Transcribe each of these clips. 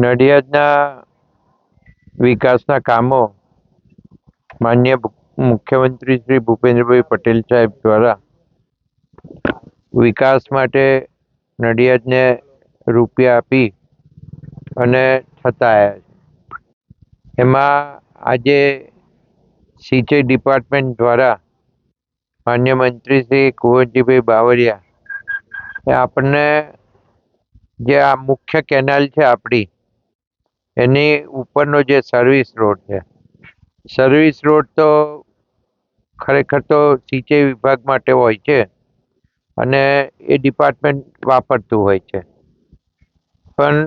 નડિયાદના વિકાસના કામો માન્ય મુખ્યમંત્રી શ્રી ભૂપેન્દ્રભાઈ પટેલ સાહેબ દ્વારા વિકાસ માટે નડિયાદને રૂપિયા આપી અને થતા આવ્યા છે. એમાં આજે સિંચાઈ ડિપાર્ટમેન્ટ દ્વારા માન્ય મંત્રી શ્રી કુંવરજીભાઈ બાવળિયા એ આપણને જે આ મુખ્ય કેનાલ છે આપણી એની ઉપરનો જે સર્વિસ રોડ છે. સર્વિસ રોડ તો ખરેખર તો સિંચાઈ વિભાગ માટે હોય છે અને એ ડિપાર્ટમેન્ટ વાપરતું હોય છે. પણ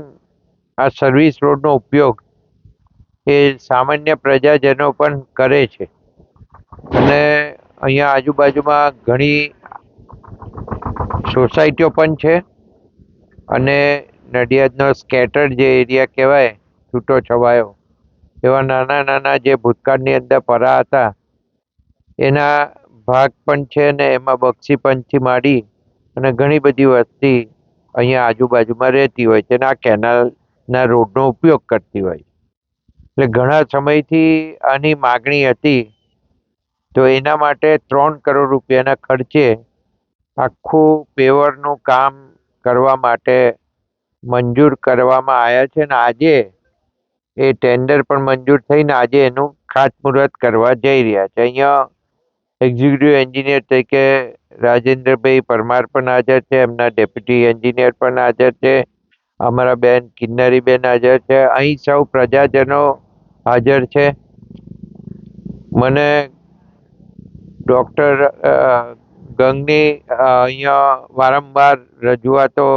આ સર્વિસ રોડનો ઉપયોગ એ સામાન્ય પ્રજાજનો પણ કરે છે. અને અહીંયા આજુબાજુમાં ઘણી સોસાયટીઓ પણ છે અને નડિયાદનો સ્કેટર જે એરિયા કહેવાય છૂટો છવાયો. એવા નાના નાના જે ભૂતકાળની અંદર પરા હતા, એના ભાગ પણ છે ને એમાં બક્ષી પંચી માંડી અને ઘણી બધી વસ્તી અહીંયા આજુબાજુમાં રહેતી હોય છે અને આ કેનાલના રોડનો ઉપયોગ કરતી હોય. એટલે ઘણા સમયથી આની માગણી હતી, તો એના માટે ત્રણ કરોડ રૂપિયાના ખર્ચે આખું પેવરનું કામ કરવા માટે મંજૂર કરવામાં આવ્યા છે ને આજે એ ટેન્ડર પણ મંજૂર થઈને આજે એનું ખાતમુહૂર્ત કરવા જઈ રહ્યા છે. અહીંયા એક્ઝિક્યુટિવ એન્જિનિયર તરીકે રાજેન્દ્રભાઈ પરમાર પણ હાજર છે, એમના ડેપ્યુટી એન્જિનિયર પણ હાજર છે, અમારા બેન કિન્નરીબેન હાજર છે. અહીં સૌ પ્રજાજનો હાજર છે. મને ડૉક્ટર ગંગની અહીંયા વારંવાર રજૂઆતો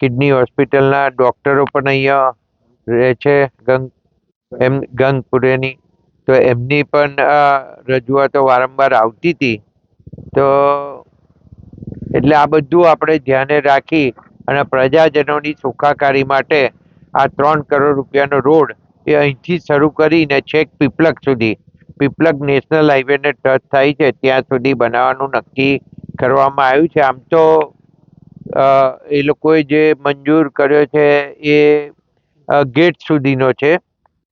કિડની હોસ્પિટલના ડૉક્ટરો પણ અહીંયા રહે છે, ગંગ, એમ ગંગપુરેની. તો એમની પણ રજૂઆતો વારંવાર આવતી હતી. તો એટલે આ બધું આપણે ધ્યાને રાખી અને પ્રજાજનોની સુખાકારી માટે આ ત્રણ કરોડ રૂપિયાનો રોડ એ અહીંથી શરૂ કરીને છેક પીપલક સુધી, પીપલક નેશનલ હાઈવેને ટચ થાય છે, ત્યાં સુધી બનાવવાનું નક્કી કરવામાં આવ્યું છે. આમ તો એ લોકોએ જે મંજૂર કર્યો છે એ ગેટ સુધીનો છે.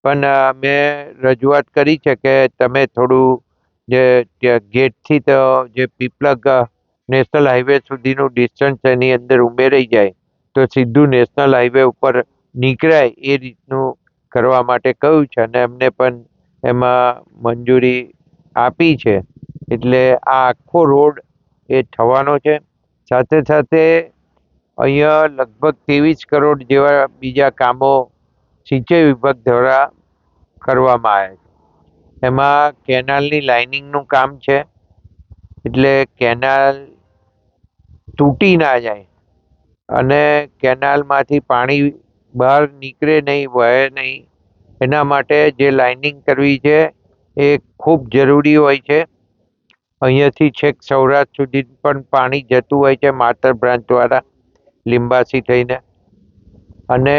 પણ મેં રજૂઆત કરી છે કે તમે થોડું જે ગેટથી તો જે પીપલગ નેશનલ હાઈવે સુધીનું ડિસ્ટન્સ એની અંદર ઉમેરાઈ જાય, તો સીધું નેશનલ હાઈવે ઉપર નીકળાય એ રીતનું કરવા માટે કહ્યું છે. અને એમને પણ એમાં મંજૂરી આપી છે. એટલે આ આખો રોડ એ થવાનો છે. સાથે સાથે અહીંયા લગભગ ત્રેવીસ કરોડ જેવા બીજા કામો સિંચાઈ વિભાગ દ્વારા કરવામાં આવ્યા છે. એમાં કેનાલની લાઇનિંગનું કામ છે. એટલે કેનાલ તૂટી ના જાય અને કેનાલમાંથી પાણી બહાર નીકળે નહીં, વહે નહીં. એના માટે જે લાઇનિંગ કરવી છે એ ખૂબ જરૂરી હોય છે. અહીંયાથી છેક સૌરાષ્ટ્ર સુધી પણ પાણી જતું હોય છે, માતર બ્રાન્ચ દ્વારા. લિંબાસી થઈને. અને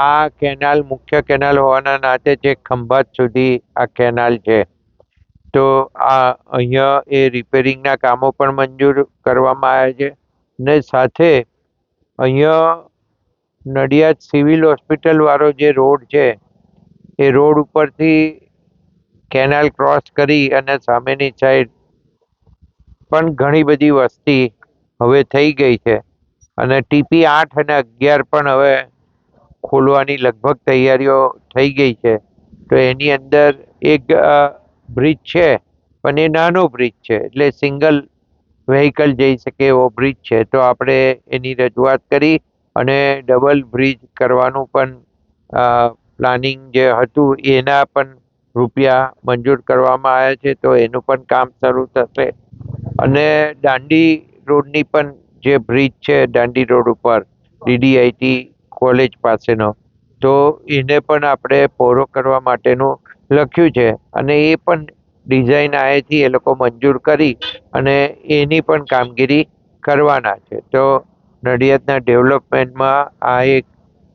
આ કેનાલ, મુખ્ય કેનાલ હોવાના નાતે જે ખંભાત સુધી આ કેનાલ છે. તો આ અહીંયા એ રિપેરિંગના કામો પણ મંજૂર કરવામાં આવ્યા છે. ને સાથે અહીંયા નડિયાદ સિવિલ હોસ્પિટલ વાળો જે રોડ છે, એ રોડ ઉપરથી કેનાલ ક્રોસ કરી અને સામેની સાઈડ પણ ઘણી બધી વસ્તી હવે થઈ ગઈ છે. અને ટીપી આઠ અને અગિયાર પણ હવે ખોલવાની લગભગ તૈયારીઓ થઈ ગઈ છે. તો એની અંદર એક બ્રિજ છે, પણ એ નાનો બ્રિજ છે, એટલે સિંગલ વ્હીકલ જઈ શકે એવો બ્રિજ છે. તો આપણે એની રજૂઆત કરી અને ડબલ બ્રિજ કરવાનું પણ પ્લાનિંગ જે હતું એના પણ રૂપિયા મંજૂર કરવામાં આવ્યા છે, તો એનું પણ કામ શરૂ થશે. અને દાંડી રોડની પણ જે બ્રિજ છે દાંડી રોડ ઉપર, ડીડીઆઈટી કોલેજ પાસેનો. તો એને પણ આપણે પહોળો કરવા માટેનું લખ્યું છે. અને એ પણ ડિઝાઇન આએથી એ લોકો મંજૂર કરી અને એની પણ કામગીરી કરવાના છે. તો નડિયાદના ડેવલપમેન્ટમાં આ એક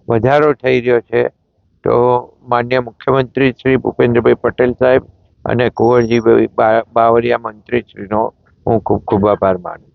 વધારો થઈ રહ્યો છે. તો માન્ય મુખ્યમંત્રી શ્રી ભૂપેન્દ્રભાઈ પટેલ સાહેબ અને કુંવરજીભાઈ બાવરિયા મંત્રીશ્રીનો હું ખૂબ ખૂબ આભાર માનું